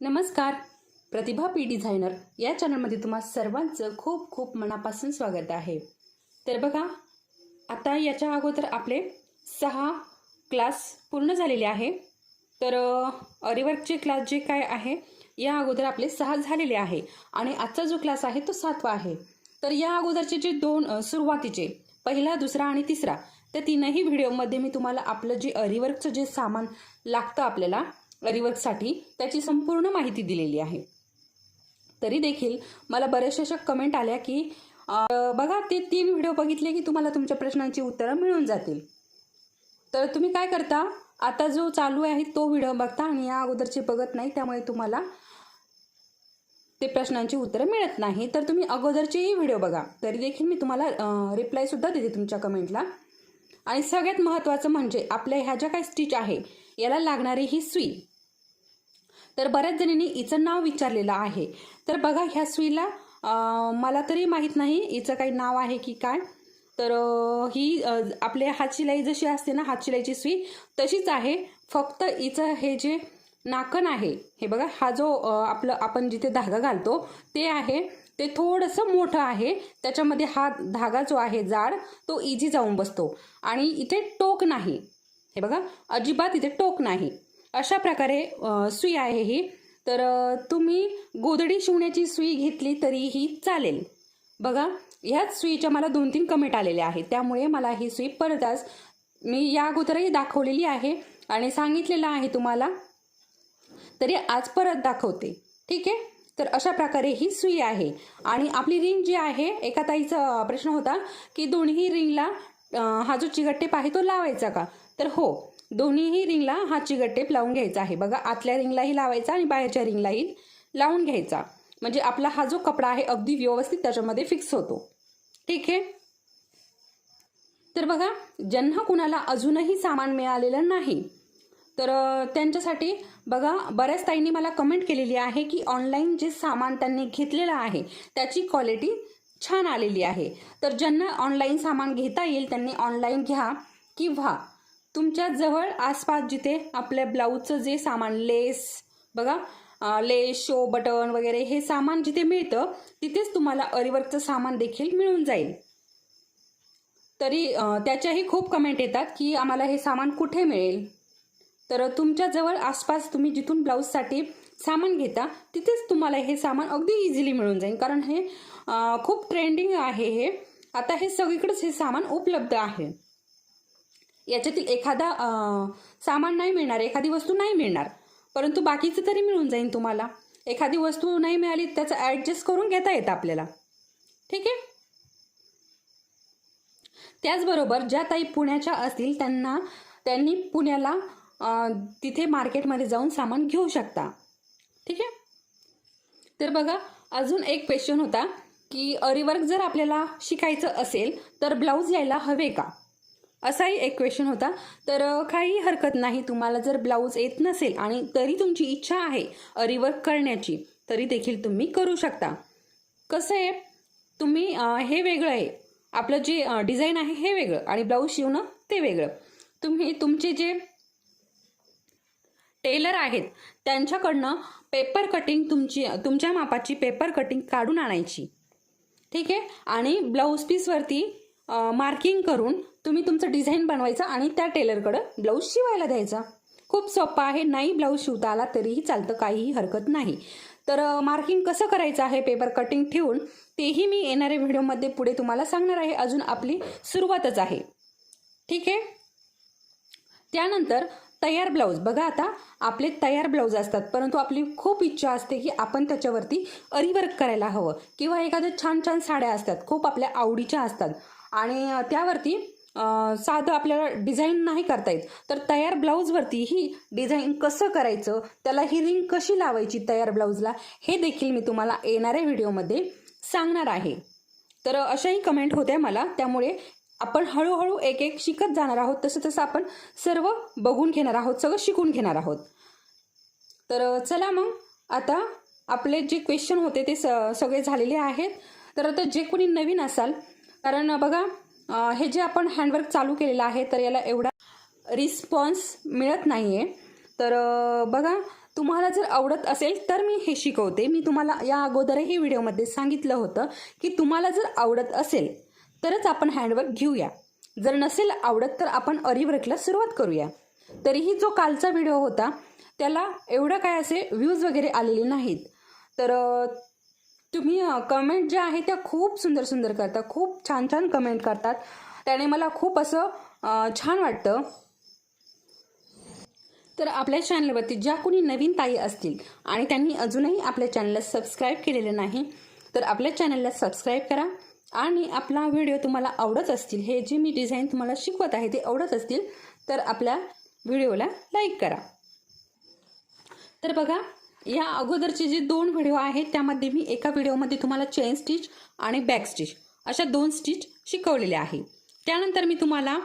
नमस्कार. प्रतिभा P designer या चॅनलमध्ये तुम्हा सर्वांचं खूप खूप मनापासून स्वागत आहे. तर बघा आता याच्या अगोदर आपले सहा क्लास पूर्ण झालेले आहे. तर अरिवर्कचे क्लास जे काय आहे या अगोदर आपले सहा झालेले आहे. आणि आजचा जो क्लास आहे तो सातवा आहे. तर या अगोदरचे जे दोन सुरुवातीचे पहिला दुसरा आणि तिसरा त्या तीनही व्हिडिओमध्ये मी तुम्हाला आपलं जे अरिवर्कचं जे सामान लागतं आपल्याला रिवर्कसाठी त्याची संपूर्ण माहिती दिलेली आहे. तरी देखील मला बऱ्याचशा अशा कमेंट आल्या की बघा ते तीन व्हिडिओ बघितले की तुम्हाला तुमच्या प्रश्नांची उत्तरं मिळून जातील. तर तुम्ही काय करता? आता जो चालू आहे तो व्हिडिओ बघता आणि या अगोदरचे बघत नाही त्यामुळे तुम्हाला ते प्रश्नांची उत्तरं मिळत नाही. तर तुम्ही अगोदरचेही व्हिडिओ बघा. तरी देखील मी तुम्हाला रिप्लायसुद्धा देते तुमच्या कमेंटला आणि सगळ्यात महत्त्वाचं म्हणजे आपल्या ह्या ज्या काही स्टिच आहे याला लागणारी ही सुई. तर बऱ्याच जणींनी हिचं नाव विचारलेलं आहे. तर बघा ह्या सुईला मला तरी माहीत नाही हिचं काही नाव आहे की काय. तर ही आपले आपल्या हातशिलाई जशी असते ना हातशिलाईची सुई तशीच आहे. फक्त हिचं हे जे नाकण आहे हे बघा हा जो आपलं आपण जिथे धागा घालतो ते आहे. ते थोडंसं मोठं आहे. त्याच्यामध्ये हा धागा जो आहे जाड तो इझी जाऊन बसतो. आणि इथे टोक नाही. हे बघा अजिबात इथे टोक नाही. अशा प्रकारे सुई आहे ही. तर तुम्ही गोदडी शिवण्याची सुई घेतली तरीही चालेल. बघा ह्याच सुईच्या मला दोन तीन कमेंट आलेल्या आहेत. त्यामुळे मला ही सुई परत आज मी या अगोदरही दाखवलेली आहे आणि सांगितलेलं आहे तुम्हाला. तरी आज परत दाखवते. ठीक आहे? तर अशा प्रकारे ही सुई आहे. आणि आपली रिंग जी आहे एका ताईचा प्रश्न होता की दोन्ही रिंगला हा जो चिगटटेप आहे तो लावायचा का? तर हो दोन्हीही रिंगला हा चिगटटेप लावून घ्यायचा आहे. बघा आतल्या रिंगलाही लावायचा आणि बाहेरच्या रिंगलाही लावून घ्यायचा. म्हणजे आपला हा जो कपडा आहे अगदी व्यवस्थित त्याच्यामध्ये फिक्स होतो. ठीक आहे? तर बघा ज्यांना कुणाला अजूनही सामान मिळालेलं नाही तर त्यांच्यासाठी बघा बऱ्याच ताईंनी मला कमेंट केलेली आहे की ऑनलाईन जे सामान त्यांनी घेतलेलं आहे त्याची क्वालिटी छान आलेली आहे. तर ज्यांना ऑनलाईन सामान घेता येईल त्यांनी ऑनलाईन घ्या किंवा तुमच्या जवळ आसपास जिथे आपल्या ब्लाऊजचं जे सामान लेस बघा लेस शो बटन वगैरे हे सामान जिथे मिळतं तिथेच तुम्हाला अरिवर्कचं सामान देखील मिळून जाईल. तरी त्याच्याही खूप कमेंट येतात की आम्हाला हे सामान कुठे मिळेल? तर तुमच्याजवळ आसपास तुम्ही जिथून ब्लाऊजसाठी सामान घेता तिथेच तुम्हाला हे सामान अगदी इझिली मिळून जाईल. कारण हे खूप ट्रेंडिंग आहे हे. आता हे सगळीकडेच हे सामान उपलब्ध आहे. याच्यातील एखादा सामान नाही मिळणार एखादी वस्तू नाही मिळणार. परंतु बाकीचं तरी मिळून जाईल तुम्हाला. एखादी वस्तू नाही मिळाली त्याचं ॲडजस्ट करून घेता येतं आपल्याला. ठीक आहे? त्याचबरोबर ज्या ताई पुण्याच्या असतील त्यांना त्यांनी पुण्याला तिथे मार्केटमध्ये जाऊन सामान घेऊ शकता. ठीक आहे? तर बघा अजून एक क्वेश्चन होता की अरिवर्क जर आपल्याला शिकायचं असेल तर ब्लाऊज यायला हवे का? असाही एक क्वेश्चन होता. तर काही हरकत नाही. तुम्हाला जर ब्लाऊज येत नसेल आणि तरी तुमची इच्छा आहे रिवर्क करण्याची तरी देखील तुम्ही करू शकता. कसं आहे? तुम्ही हे वेगळं आहे. आपलं जे डिझाईन आहे हे वेगळं आणि ब्लाऊज शिवणं ते वेगळं. तुम्ही तुमचे जे टेलर आहेत त्यांच्याकडनं पेपर कटिंग तुमची तुमच्या मापाची पेपर कटिंग काढून आणायची. ठीक आहे? आणि ब्लाऊज पीसवरती मार्किंग करून तुम्ही तुमचं डिझाईन बनवायचं आणि त्या टेलरकडं ब्लाऊज शिवायला द्यायचा. खूप सोपं आहे नाही ब्लाऊज शिवता आला तरीही चालतं काहीही हरकत नाही. तर मार्किंग कसं करायचं आहे पेपर कटिंग ठेवून तेही मी येणाऱ्या व्हिडिओमध्ये पुढे तुम्हाला सांगणार आहे. अजून आपली सुरुवातच आहे. ठीक आहे? त्यानंतर तयार ब्लाऊज बघा आता आपले तयार ब्लाऊज असतात. परंतु आपली खूप इच्छा असते की आपण त्याच्यावरती अरिवर्क करायला हवं. किंवा एखाद्या छान छान साड्या असतात. खूप आपल्या आवडीच्या असतात. आणि त्यावरती साधं आपल्याला डिझाईन नाही करता येत. तर तयार ब्लाऊजवरती ही डिझाईन कसं करायचं त्याला ही रिंग कशी लावायची तयार ब्लाऊजला हे देखील मी तुम्हाला येणाऱ्या व्हिडिओमध्ये सांगणार आहे. तर अशाही कमेंट होत्या मला त्यामुळे आपण हळूहळू एक एक शिकत जाणार आहोत तसं तसं आपण सर्व बघून घेणार आहोत सगळं शिकून घेणार आहोत. तर चला मग आता आपले जे क्वेश्चन होते ते स सगळे झालेले आहेत. तर आता जे कोणी नवीन असाल कारण बघा हे जे आपण हँडवर्क चालू केलेलं आहे तर याला एवढा रिस्पॉन्स मिळत नाही आहे तर बघा तुम्हाला जर आवडत असेल तर मी हे शिकवते. मी तुम्हाला या अगोदरही व्हिडिओमध्ये सांगितलं होतं की तुम्हाला जर आवडत असेल तरच आपण हँडवर्क घेऊया. जर नसेल आवडत तर आपण अरीवर्कला सुरुवात करूया. तरीही जो कालचा व्हिडिओ होता त्याला एवढं काय असे व्ह्यूज वगैरे आलेले नाहीत. तर तुम्ही कमेंट ज्या आहे त्या खूप सुंदर सुंदर करता खूप छान छान कमेंट करतात. त्याने मला खूप असं छान वाटतं. तर आपल्या चॅनलवरती ज्या कोणी नवीन ताई असतील आणि त्यांनी अजूनही आपल्या चॅनलला सबस्क्राईब केलेलं नाही तर आपल्या चॅनलला सबस्क्राईब करा. आणि आपला व्हिडिओ तुम्हाला आवडत असतील हे जे मी डिझाईन तुम्हाला शिकवत आहे ते आवडत असतील तर आपल्या व्हिडिओला लाईक करा. तर बघा या अगोदरचे जे दोन व्हिडिओ आहेत त्यामध्ये मी एका व्हिडिओमध्ये तुम्हाला चेन स्टिच आणि बॅक स्टिच अशा दोन स्टिच शिकवलेल्या आहे. त्यानंतर मी तुम्हाला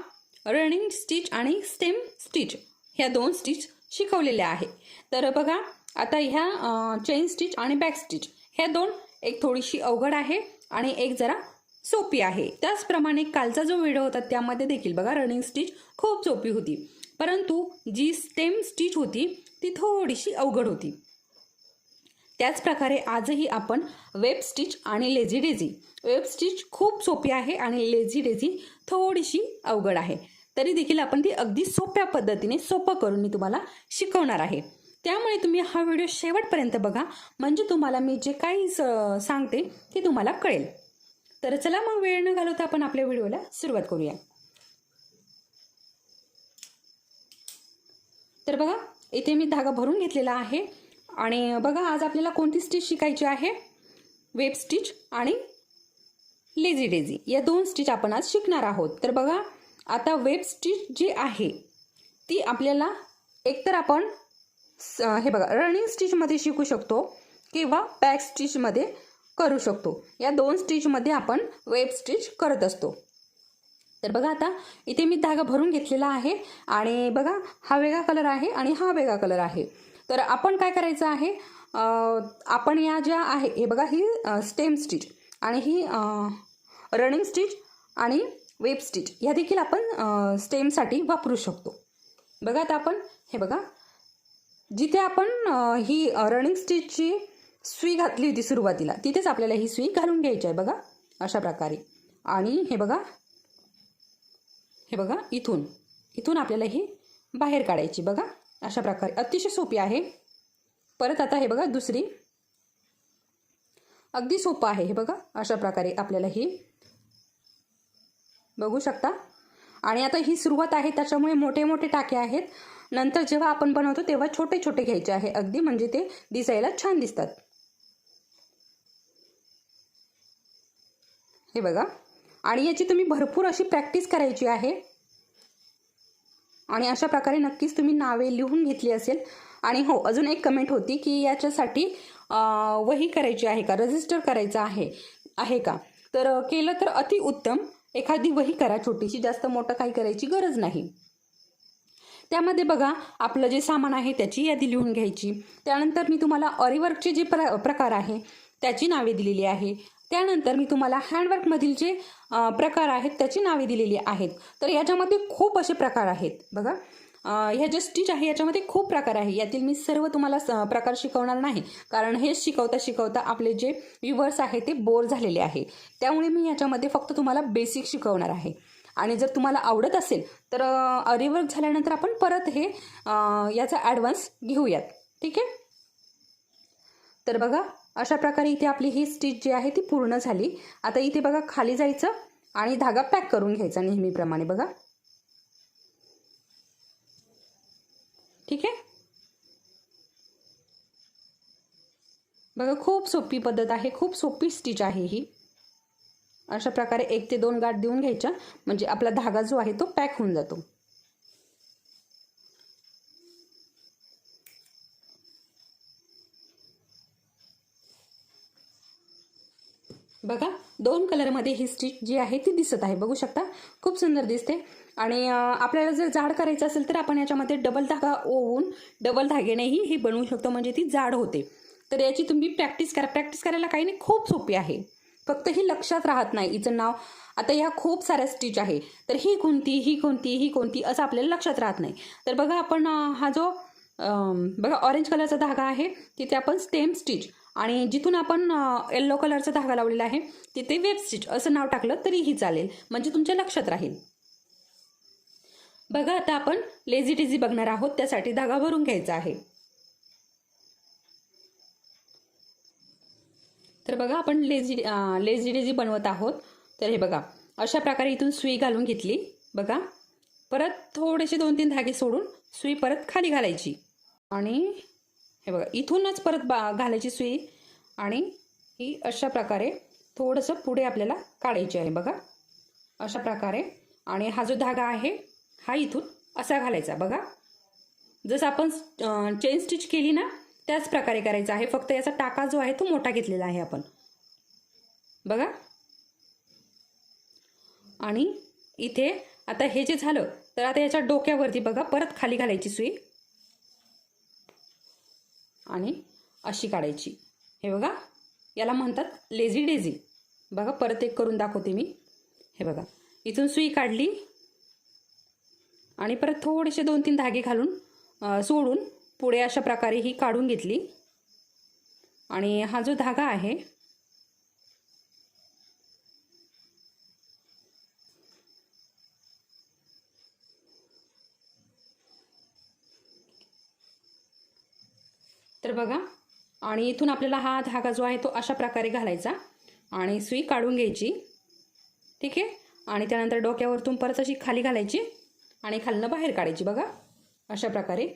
रनिंग स्टिच आणि स्टेम स्टिच ह्या दोन स्टिच शिकवलेल्या आहे. तर बघा आता ह्या चेन स्टिच आणि बॅक स्टिच ह्या दोन एक थोडीशी अवघड आहे आणि एक जरा सोपी आहे. त्याचप्रमाणे कालचा जो व्हिडिओ होता त्यामध्ये देखील बघा रनिंग स्टिच खूप सोपी होती. परंतु जी स्टेम स्टिच होती ती थोडीशी अवघड होती. त्याचप्रकारे आजही आपण वेब स्टिच आणि लेझी डेझी. वेब स्टिच खूप सोपी आहे आणि लेझी डेझी थोडीशी अवघड आहे. तरी देखील आपण ती अगदी सोप्या पद्धतीने सोपं करून मी तुम्हाला शिकवणार आहे. त्यामुळे तुम्ही हा व्हिडिओ शेवटपर्यंत बघा. म्हणजे तुम्हाला मी जे काही स- सांगते ते तुम्हाला कळेल. तर चला मग वेळ न घालवता आपण आपल्या व्हिडिओला सुरुवात करूया. तर बघा इथे मी धागा भरून घेतलेला आहे. आणि बघा आज आपल्याला कोणती स्टिच शिकायची आहे? वेब स्टिच आणि लेझी डेझी या दोन स्टिच आपण आज शिकणार आहोत. तर बघा आता वेब स्टिच जी आहे ती आपल्याला एकतर आपण स- हे बघा रनिंग स्टिचमध्ये शिकू शकतो किंवा बॅक स्टिचमध्ये करू शकतो. या दोन स्टिचमध्ये आपण वेब स्टिच करत असतो. तर बघा आता इथे मी धागा भरून घेतलेला आहे आणि बघा हा वेगळा कलर आहे आणि हा वेगळा कलर आहे. तर आपण काय करायचं आहे? आपण या ज्या आहे हे बघा ही स्टेम स्टिच आणि ही रनिंग स्टिच आणि वेब स्टिच ह्या देखील आपण स्टेमसाठी वापरू शकतो. बघा आता आपण हे बघा. जिथे आपण ही रनिंग स्टिचची सुई घातली होती सुरुवातीला तिथेच आपल्याला ही सुई घालून घ्यायची आहे बघा अशा प्रकारे. आणि हे बघा हे बघा इथून इथून आपल्याला ही बाहेर काढायची बघा. अशा प्रकारे. अतिशय सोपी आहे. परत आता हे बघा दुसरी. अगदी सोपं आहे हे बघा. अशा प्रकारे आपल्याला ही बघू शकता. आणि आता ही सुरुवात आहे. त्याच्यामुळे मोठे मोठे टाके आहेत. नंतर जेव्हा आपण बनवतो तेव्हा छोटे छोटे घ्यायचे आहे. अगदी म्हणजे ते दिसायला छान दिसतात. हे बघा. आणि याची तुम्ही भरपूर अशी प्रॅक्टिस करायची आहे. आणि अशा प्रकारे नक्कीच तुम्ही नावे लिहून घेतली असेल. आणि हो अजून एक कमेंट होती की याच्यासाठी वही करायची आहे का? रजिस्टर करायचं आहे आहे का? तर केलं तर अतिउत्तम एखादी वही करा छोटीशी जास्त मोठं काही करायची गरज नाही. त्यामध्ये बघा आपलं जे सामान आहे त्याची यादी लिहून घ्यायची. त्यानंतर मी तुम्हाला ऑरीवर्कचे जे प्र प्रकार आहे त्याची नावे दिलेली आहे. त्यानंतर मी तुम्हाला हँडवर्कमधील जे प्रकार आहेत त्याची नावे दिलेली आहेत. तर याच्यामध्ये खूप असे प्रकार आहेत. बघा ह्या जे स्टिच आहे याच्यामध्ये खूप प्रकार आहे. यातील मी सर्व तुम्हाला स- प्रकार शिकवणार नाही. कारण हे शिकवता शिकवता आपले जे व्ह्युअर्स आहे ते बोर झालेले आहे. त्यामुळे मी याच्यामध्ये फक्त तुम्हाला बेसिक शिकवणार आहे. आणि जर तुम्हाला आवडत असेल तर रिवर्क झाल्यानंतर आपण परत हे याचा ॲडव्हान्स घेऊयात. ठीक आहे? तर बघा अशा प्रकारे इथे आपली ही स्टिच जी आहे ती पूर्ण झाली. आता इथे बघा खाली जायचं आणि धागा पॅक करून घ्यायचा नेहमीप्रमाणे बघा. ठीक आहे? बघा खूप सोपी पद्धत आहे खूप सोपी स्टिच आहे ही. अशा प्रकारे एक ते दोन गाठ देऊन घ्यायच्या. म्हणजे आपला धागा जो आहे तो पॅक होऊन जातो. बघा दोन कलरमध्ये ही स्टिच जी आहे ती दिसत आहे. बघू शकता? खूप सुंदर दिसते. आणि आपल्याला जर जाड करायचं असेल तर आपण याच्यामध्ये डबल धागा ओवून डबल धाग्यानेही ही बनवू शकतो. म्हणजे ती जाड होते. तर याची तुम्ही प्रॅक्टिस करा. प्रॅक्टिस करायला काही नाही खूप सोपी आहे. फक्त ही लक्षात राहत नाही. हिचं नाव आता ह्या खूप साऱ्या स्टिच आहे. तर ही कोणती ही कोणती ही कोणती असं आपल्याला लक्षात राहत नाही. तर बघा आपण हा जो बघा ऑरेंज कलरचा धागा आहे तिथे आपण स्टेम स्टिच आणि जिथून आपण येल्लो कलरचा धागा लावलेला आहे तिथे वेब स्टिच असं नाव टाकलं तरीही चालेल. म्हणजे तुमच्या लक्षात राहील. बघा आता आपण लेझी टिझी बघणार आहोत त्यासाठी धागा भरून घ्यायचा आहे. तर बघा आपण लेझी लेझी डेझी बनवत आहोत. तर हे बघा अशा प्रकारे इथून सुई घालून घेतली. बघा परत थोडेसे दोन तीन धागे सोडून सुई परत खाली घालायची. आणि हे बघा इथूनच परत बा घालायची सुई आणि ही अशा प्रकारे थोडंसं पुढे आपल्याला काढायची आहे बघा. अशा प्रकारे. आणि हा जो धागा आहे हा इथून असा घालायचा बघा. जसं आपण चेन स्टिच केली ना त्याच प्रकारे करायचं आहे. फक्त याचा टाका जो आहे तो मोठा घेतलेला आहे आपण. बघा. आणि इथे आता हे जे झालं तर आता याच्या डोक्यावरती बघा परत खाली घालायची सुई. आणि अशी काढायची. हे बघा याला म्हणतात लेझी डेझी बघा परत एक करून दाखवते मी. हे बघा इथून सुई काढली आणि परत थोडेसे दोन तीन धागे घालून सोडून पुढे अशा प्रकारे ही काढून घेतली. आणि हा जो धागा आहे तर बघा आणि इथून आपल्याला हा धागा जो आहे तो अशा प्रकारे घालायचा. आणि सुई काढून घ्यायची. ठीक आहे? आणि त्यानंतर डोक्यावरतून परत अशी खाली घालायची आणि खालनं बाहेर काढायची बघा. अशा प्रकारे.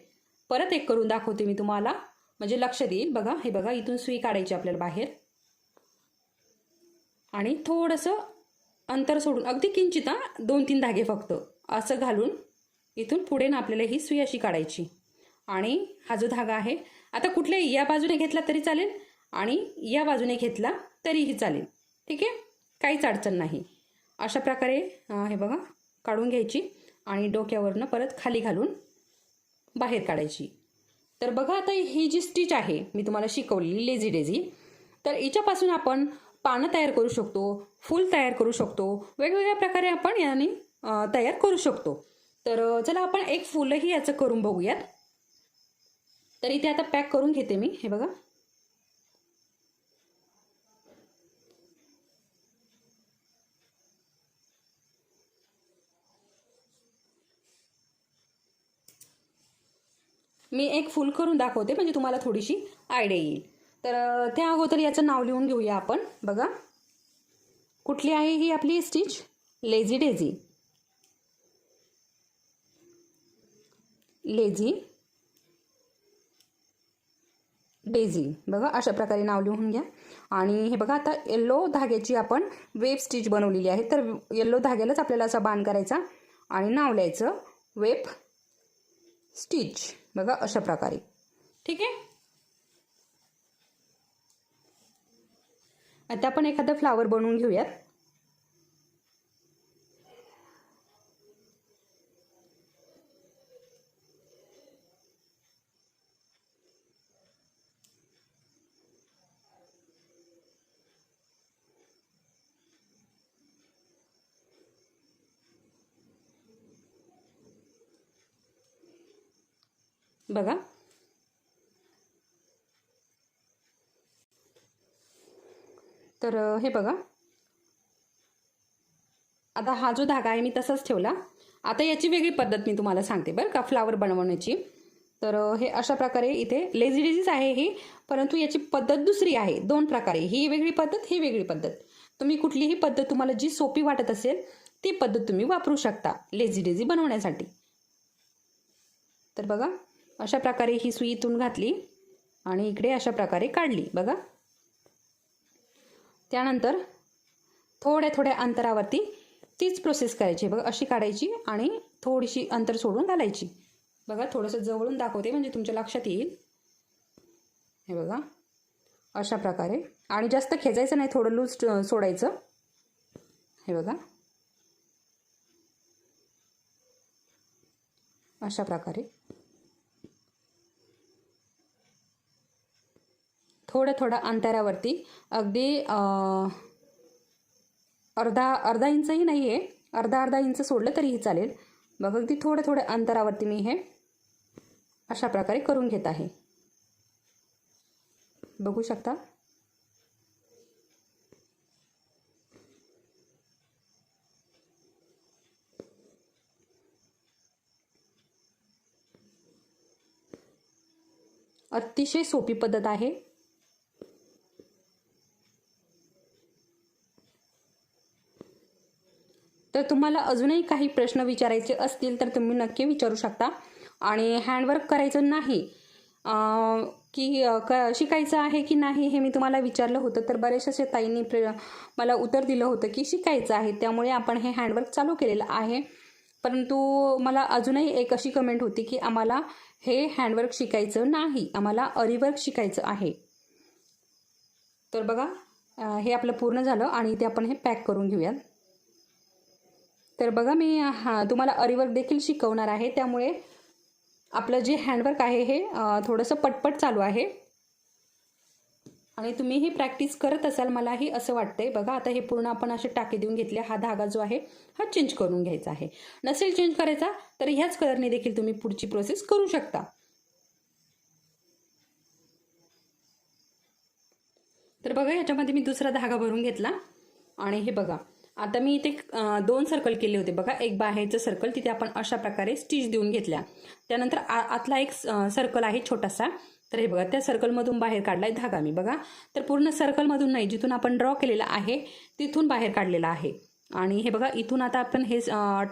परत एक करून दाखवते मी तुम्हाला. म्हणजे लक्ष देईल बघा. हे बघा इथून सुई काढायची आपल्याला बाहेर. आणि थोडंसं अंतर सोडून अगदी किंचित दोन तीन धागे फक्त. असं घालून इथून पुढे ना आपल्याला ही सुई अशी काढायची. आणि हा जो धागा आहे आता कुठल्याही या बाजूने घेतला तरी चालेल आणि या बाजूने घेतला तरीही चालेल. ठीक आहे? काहीच अडचण नाही. अशा प्रकारे हे बघा काढून घ्यायची आणि डोक्यावरनं परत खाली घालून बाहेर काढायची. तर बघा आता ही जी स्टिच आहे मी तुम्हाला शिकवलेली लेझी डेझी तर हिच्यापासून आपण पानं तयार करू शकतो फूल तयार करू शकतो वेगवेगळ्या प्रकारे आपण याने तयार करू शकतो. तर चला आपण एक फुलंही याचं करून बघूयात. तर इथे आता पॅक करून घेते मी हे बघा. मी एक फुल करून दाखवते म्हणजे तुम्हाला थोडीशी आयडिया येईल. तर त्या अगोदर याचं नाव लिहून घेऊया आपण बघा. कुठली आहे ही आपली stitch lazy daisy lazy daisy. बघा अशा प्रकारे नाव लिहून घ्या. आणि हे बघा आता येल्लो धाग्याची आपण वेब स्टिच बनवलेली आहे. तर येल्लो धाग्यालाच आपल्याला असा बाण करायचा आणि नाव लिहायचं वेब स्टिच बघा अशा प्रकारे. ठीक आहे? आता आपण एखादा फ्लावर बनवून घेऊयात. बघा. तर हे बघा. आता हा जो धागा आहे मी तसाच ठेवला. आता याची वेगळी पद्धत मी तुम्हाला सांगते बरं का फ्लावर बनवण्याची. तर हे अशा प्रकारे इथे लेझी डिझीज आहे ही परंतु याची पद्धत दुसरी आहे. दोन प्रकारे. ही वेगळी पद्धत ही वेगळी पद्धत. तुम्ही कुठलीही पद्धत तुम्हाला जी सोपी वाटत असेल ती पद्धत तुम्ही वापरू शकता लेझी डेझी बनवण्यासाठी. तर बघा. अशा प्रकारे ही सुई इथून घातली आणि इकडे अशा प्रकारे काढली बघा. त्यानंतर थोड्या थोड्या अंतरावरती तीच प्रोसेस करायची. बघा अशी काढायची आणि थोडीशी अंतर सोडून घालायची. बघा थोडंसं जवळून दाखवते म्हणजे तुमच्या लक्षात येईल. हे बघा अशा प्रकारे. आणि जास्त खेचायचं नाही थोडं लूज सोडायचं. हे बघा. अशा प्रकारे. थोड्या थोड्या अंतरावरती. अगदी अर्धा अर्धा इंचही नाही आहे अर्धा अर्धा इंच सोडलं तरीही चालेल. बघ अगदी थोड्या थोड्या अंतरावरती मी हे अशा प्रकारे करून घेत आहे. बघू शकता? अतिशय सोपी पद्धत आहे. तर तुम्हाला अजूनही काही प्रश्न विचारायचे असतील तर तुम्ही नक्की विचारू शकता. आणि हँडवर्क करायचं नाही की क शिकायचं आहे की नाही हे मी तुम्हाला विचारलं होतं. तर बरेचसे ताईंनी प्र मला उत्तर दिलं होतं की शिकायचं आहे. त्यामुळे आपण हे हँडवर्क चालू केलेलं आहे. परंतु मला अजूनही एक अशी कमेंट होती की आम्हाला हे हँडवर्क शिकायचं नाही. आम्हाला अरीवर्क शिकायचं आहे. तर बघा हे आपलं पूर्ण झालं आणि ते आपण हे पॅक करून घेऊयात. तर बघा मी हा तुम्हाला अरीवर्क देखील शिकवणार आहे. त्यामुळे आपलं जे हँडवर्क आहे हे थोडंसं पटपट चालू आहे. आणि तुम्ही ही प्रॅक्टिस करत असाल मलाही असं वाटतंय. बघा आता हे पूर्ण आपण असे टाके देऊन घेतले. हा धागा जो आहे हा चेंज करून घ्यायचा आहे. नसेल चेंज करायचा तर ह्याच कलरने देखील तुम्ही पुढची प्रोसेस करू शकता. तर बघा याच्यामध्ये मी दुसरा धागा भरून घेतला. आणि हे बघा आता मी इथे दोन सर्कल केले होते. बघा एक बाहेरचं सर्कल तिथे आपण अशा प्रकारे स्टिच देऊन घेतल्या. त्यानंतर आ आतला एक सर्कल आहे छोटासा. तर हे बघा त्या सर्कलमधून बाहेर काढला आहे धागा मी बघा. तर पूर्ण सर्कलमधून नाही जिथून आपण ड्रॉ केलेला आहे तिथून बाहेर काढलेला आहे. आणि हे बघा इथून आता आपण हे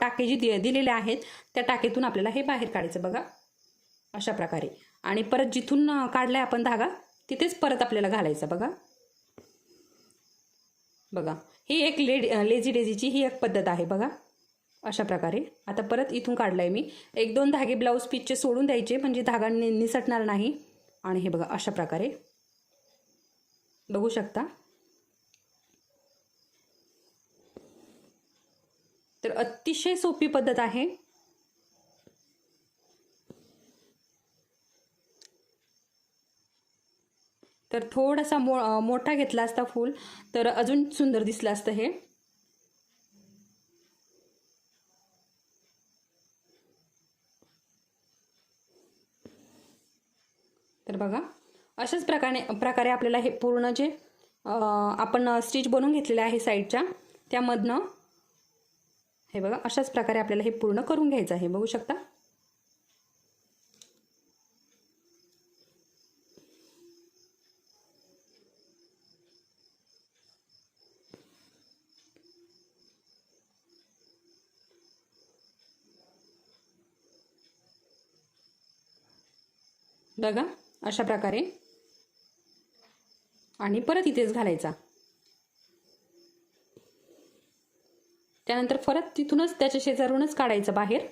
टाके जे दि दिलेले आहेत त्या टाकेतून आपल्याला हे बाहेर काढायचं बघा. अशा प्रकारे. आणि परत जिथून काढला आहे आपण धागा तिथेच परत आपल्याला घालायचा बघा. बघा ही एक लेड लेझी डेझीची ही एक पद्धत आहे बघा अशा प्रकारे. आता परत इथून काढलाय मी. एक दोन धागे ब्लाऊज पीसचे सोडून द्यायचे म्हणजे धागा नि निसटणार नाही. आणि हे बघा अशा प्रकारे. बघू शकता. तर अतिशय सोपी पद्धत आहे. तर थोडासा मो मोठा घेतला असता फूल तर अजून सुंदर दिसलं असतं हे. तर बघा अशाच प्रकारे प्रकारे आपल्याला हे पूर्ण जे आपण स्टिच बनवून घेतलेलं आहे साईडच्या त्यामधनं हे बघा अशाच प्रकारे आपल्याला हे पूर्ण करून घ्यायचं आहे. बघू शकता? बघा अशा प्रकारे. आणि परत इथेच घालायचा. त्यानंतर परत तिथूनच त्याच्या शेजारूनच काढायचं बाहेर.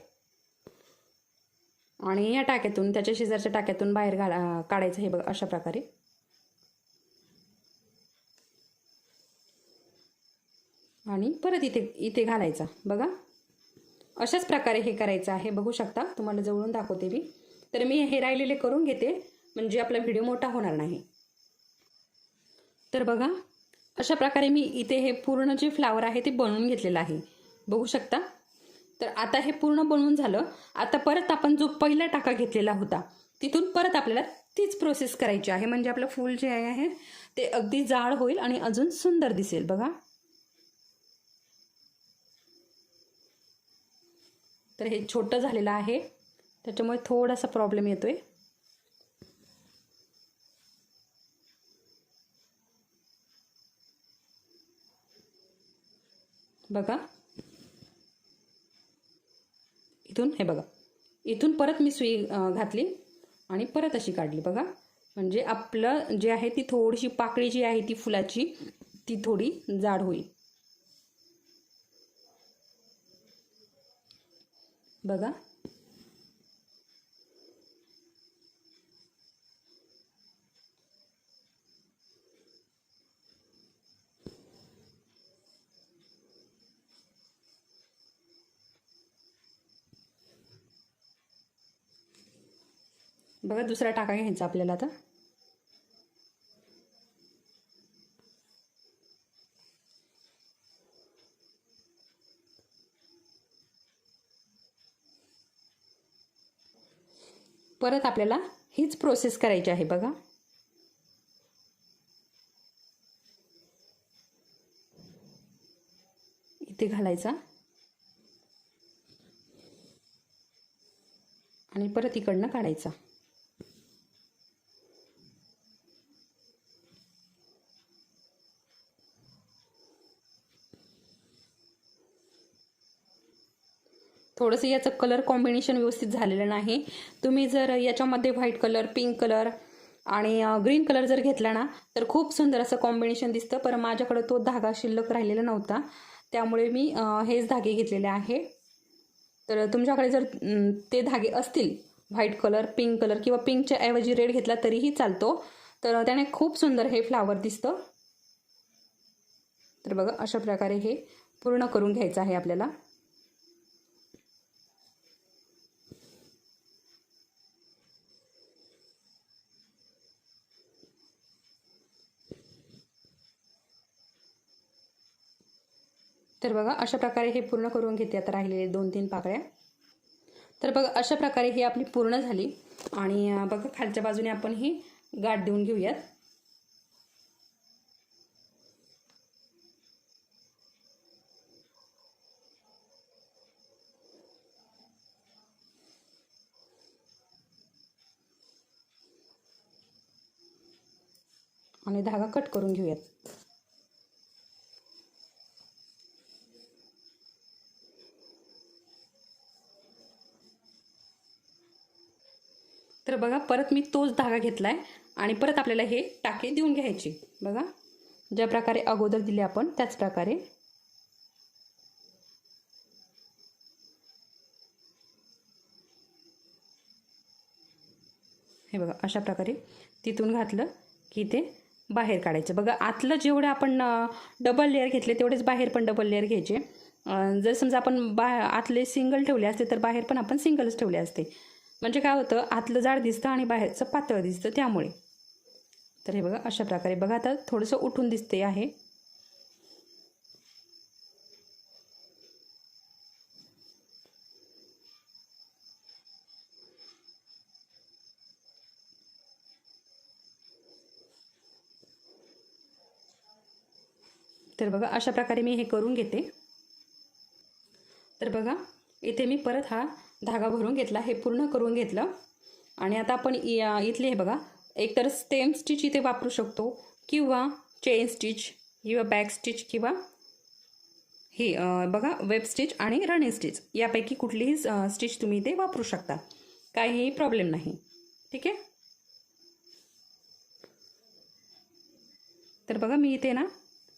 आणि या टाक्यातून त्याच्या शेजारच्या टाक्यातून बाहेर घाला काढायचं हे बघा अशा प्रकारे. आणि परत इथे इथे घालायचा बघा. अशाच प्रकारे हे करायचं आहे बघू शकता. तुम्हाला जवळून दाखवते मी. तर मी हे राहिलेले करून घेते म्हणजे आपला व्हिडिओ मोठा होणार नाही. तर बघा अशा प्रकारे मी इथे हे पूर्ण जे फ्लावर आहे ते बनवून घेतलेलं आहे. बघू शकता? तर आता हे पूर्ण बनवून झालं. आता परत आपण जो पहिला टाका घेतलेला होता तिथून परत आपल्याला तीच प्रोसेस करायची आहे. म्हणजे आपलं फूल जे आहे ते अगदी जाड होईल आणि अजून सुंदर दिसेल. बघा. तर हे छोटं झालेलं आहे. त्याच्यामुळे थोडासा प्रॉब्लेम येतो आहे बघा. इथून हे बघा. इथून परत मी सुई घातली आणि परत अशी काढली बघा. म्हणजे आपलं जे आहे ती थोडीशी पाकळी जी आहे ती फुलाची ती थोडी जाड होईल. बघा. बघा दुसरा टाका घ्यायचा आपल्याला आता. परत आपल्याला हीच प्रोसेस करायची आहे बघा. इथे घालायचा. आणि परत इकडनं काढायचा. थोडंसं याचं कलर कॉम्बिनेशन व्यवस्थित झालेलं नाही. तुम्ही जर याच्यामध्ये व्हाईट कलर पिंक कलर आणि ग्रीन कलर जर घेतला ना तर खूप सुंदर असं कॉम्बिनेशन दिसतं. पण माझ्याकडं तो धागा शिल्लक राहिलेला नव्हता. त्यामुळे मी हेच धागे घेतलेले आहे. तर तुमच्याकडे जर ते धागे असतील व्हाईट कलर पिंक कलर किंवा पिंकच्या ऐवजी रेड घेतला तरीही चालतो. तर त्याने खूप सुंदर हे फ्लावर दिसतं. तर बघा अशा प्रकारे हे पूर्ण करून घ्यायचं आहे आपल्याला. तर बघा अशा प्रकारे हे पूर्ण करून घेते आता राहिलेले दोन तीन पाकळ्या. तर बघा अशा प्रकारे ही आपली पूर्ण झाली. आणि बघा खालच्या बाजूने आपण ही गाठ देऊन घेऊयात. आणि धागा कट करून घेऊयात. बघा परत मी तोच धागा घेतला आहे आणि परत आपल्याला हे टाके देऊन घ्यायचे. बघा ज्या प्रकारे अगोदर दिले आपण त्याच प्रकारे. हे बघा अशा प्रकारे तिथून घातलं की ते बाहेर काढायचं. बघा आतलं जेवढं आपण डबल लेअर घेतले तेवढेच बाहेर पण डबल लेअर घ्यायचे. जर समजा आपण बा आतले सिंगल ठेवले असते तर बाहेर पण आपण सिंगलच ठेवले असते. म्हणजे काय होतं आतलं जाड दिसतं आणि बाहेरचं पातळ दिसतं त्यामुळे. तर हे बघा अशा प्रकारे बघा आता थोडंसं उठून दिसते आहे. तर बघा अशा प्रकारे मी हे करून घेते. तर बघा इथे मी परत हा धागा भरून घेतला हे पूर्ण करून घेतलं. आणि आता आपण इ- इथले हे बघा. एकतर स्टेम स्टिच इथे वापरू शकतो किंवा चेन स्टिच किंवा बॅक स्टिच किंवा हे बघा वेब स्टिच आणि रनिंग स्टिच यापैकी कुठलीही स्टिच तुम्ही इथे वापरू शकता. काहीही प्रॉब्लेम नाही. ठीक आहे? तर बघा मी इथे ना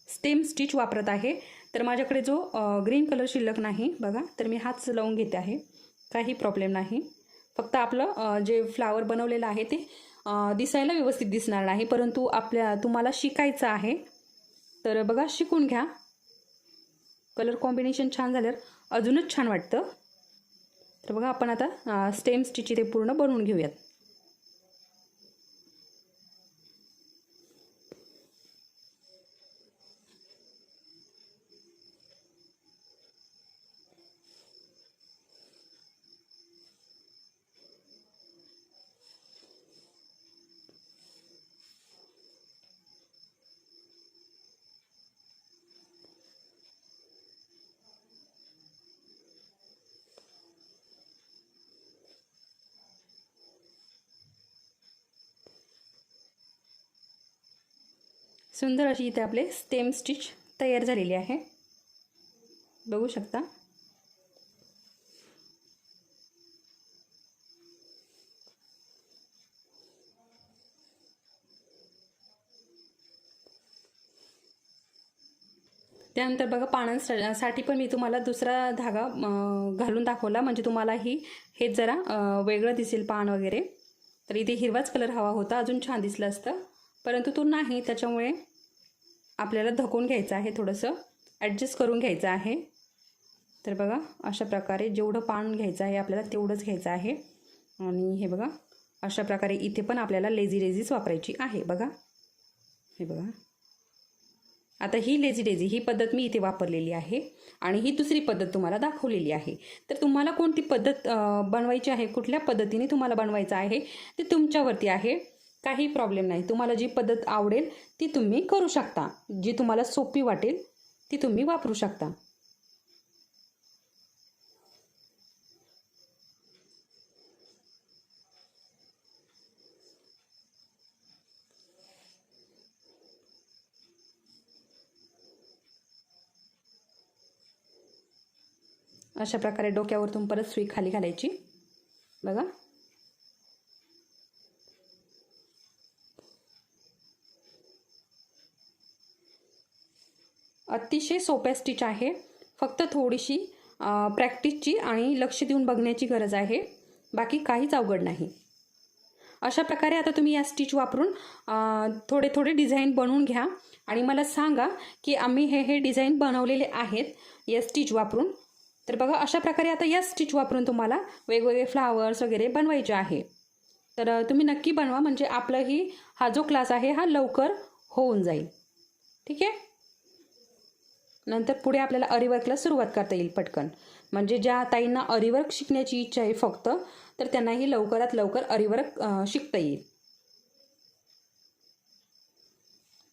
स्टेम स्टिच वापरत आहे. तर माझ्याकडे जो ग्रीन कलर शिल्लक नाही बघा. तर मी हाच लावून घेते आहे. काही प्रॉब्लेम नाही. फक्त आपलं जे फ्लावर बनवलेलं आहे ते दिसायला व्यवस्थित दिसणार नाही. परंतु आपल्या तुम्हाला शिकायचं आहे. तर बघा शिकून घ्या. कलर कॉम्बिनेशन छान झाल्यावर अजूनच छान वाटतं. तर बघा आपण आता स्टेम स्टिच इथे पूर्ण बनवून घेऊयात. सुंदर अशी इथे आपले स्टेम स्टिच तयार झालेली आहे. बघू शकता. त्यानंतर बघा पानांसाठी पण मी तुम्हाला दुसरा धागा घालून दाखवला. म्हणजे तुम्हाला ही हेच जरा वेगळं दिसेल पान वगैरे. तर इथे हिरवाच कलर हवा होता. अजून छान दिसलं असतं. परंतु तो नाही त्याच्यामुळे आपल्याला धकून घ्यायचं आहे थोडंसं ॲडजस्ट करून घ्यायचं आहे. तर बघा अशा प्रकारे जेवढं पान घ्यायचं आहे आपल्याला तेवढंच घ्यायचं आहे. आणि हे बघा अशा प्रकारे इथे पण आपल्याला लेझी डेझीच वापरायची आहे बघा. हे बघा. आता ही लेझी डेझी ही पद्धत मी इथे वापरलेली आहे. आणि ही दुसरी पद्धत तुम्हाला दाखवलेली आहे. तर तुम्हाला कोणती पद्धत बनवायची आहे? कुठल्या पद्धतीने तुम्हाला बनवायचं आहे? ते तुमच्यावरती आहे. काही प्रॉब्लेम नाही. तुम्हाला जी पद्धत आवडेल ती तुम्ही करू शकता. जी तुम्हाला सोपी वाटेल ती तुम्ही वापरू शकता. अशा प्रकारे डोक्यावरतून परत सुई खाली घालायची. बघा. अतिशय सोप्या स्टिच आहे. फक्त थोडीशी प्रॅक्टिसची आणि लक्ष देऊन बघण्याची गरज आहे. बाकी काहीच अवघड नाही. अशा प्रकारे आता तुम्ही या स्टिच वापरून थोडे थोडे डिझाईन बनवून घ्या. आणि मला सांगा की आम्ही हे हे डिझाईन बनवलेले आहेत या स्टिच वापरून. तर बघा अशा प्रकारे आता या स्टिच वापरून तुम्हाला वेगवेगळे फ्लावर्स वगैरे बनवायचे आहे. तर तुम्ही नक्की बनवा. म्हणजे आपलंही हा जो क्लास आहे हा लवकर होऊन जाईल. ठीक आहे? नंतर पुढे आपल्याला अरिवर्कला सुरुवात करता येईल पटकन. म्हणजे ज्या ताईंना अरिवर्क शिकण्याची इच्छा आहे फक्त तर त्यांनाही लवकरात लवकर अरिवर्क शिकता येईल.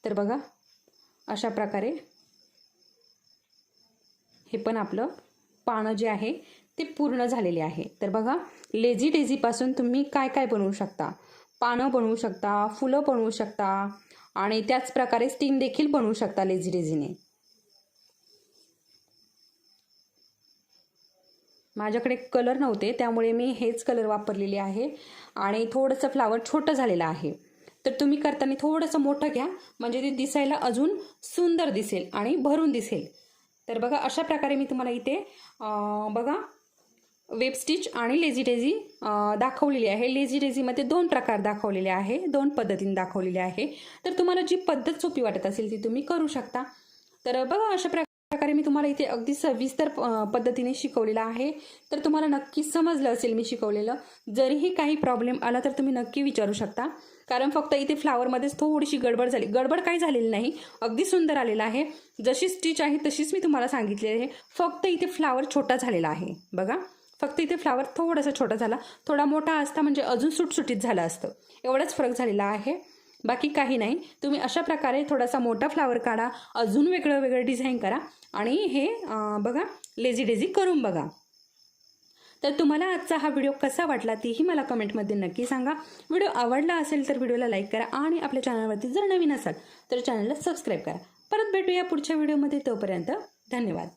तर बघा अशा प्रकारे हे पण आपलं पानं जे आहे ते पूर्ण झालेले आहे. तर बघा लेझी डेझीपासून तुम्ही काय काय बनवू शकता? पानं बनवू शकता फुलं बनवू शकता आणि त्याच प्रकारे स्टीम देखील बनवू शकता लेझी डेझीने. माझ्याकडे कलर नव्हते त्यामुळे मी हेच कलर वापरलेले आहे. आणि थोडंसं फ्लावर छोटं झालेलं आहे. तर तुम्ही करताना थोडंसं मोठं घ्या म्हणजे ते दिसायला अजून सुंदर दिसेल आणि भरून दिसेल. तर बघा अशा प्रकारे मी तुम्हाला इथे बघा वेब स्टिच आणि लेझी डेझी दाखवलेली आहे. लेझी डेझीमध्ये दोन प्रकार दाखवलेले आहे दोन पद्धतीने दाखवलेले आहे. तर तुम्हाला जी पद्धत सोपी वाटत असेल ती तुम्ही करू शकता. तर बघा अशा प्रकार मी तुम्हाला इथे अगदी सविस्तर पद्धतीने शिकवलेलं आहे. तर तुम्हाला नक्की समजलं असेल मी शिकवलेलं. जरीही काही प्रॉब्लेम आला तर तुम्ही नक्की विचारू शकता. कारण फक्त इथे फ्लावरमध्येच थोडीशी गडबड झाली. गडबड काही झालेली नाही. अगदी सुंदर आलेलं आहे. जशी स्टिच आहे तशीच मी तुम्हाला सांगितलेली आहे. फक्त इथे फ्लावर छोटा झालेला आहे. बघा. फक्त इथे फ्लावर थोडासा छोटा झाला. थोडा मोठा असता म्हणजे अजून सुटसुटीत झालं असतं. एवढाच फरक झालेला आहे. बाकी काही नाही. तुम्ही अशा प्रकारे थोडासा मोठा फ्लावर काढा अजून वेगळं वेगळं डिझाईन करा आणि हे बघा लेझी डेझी करून बघा. तर तुम्हाला आजचा हा व्हिडिओ कसा वाटला तेही मला कमेंटमध्ये नक्की सांगा. व्हिडिओ आवडला असेल तर व्हिडिओला लाईक करा आणि आपल्या चॅनलवरती जर नवीन असाल तर चॅनलला सबस्क्राईब करा. परत भेटूया पुढच्या व्हिडिओमध्ये. तोपर्यंत धन्यवाद.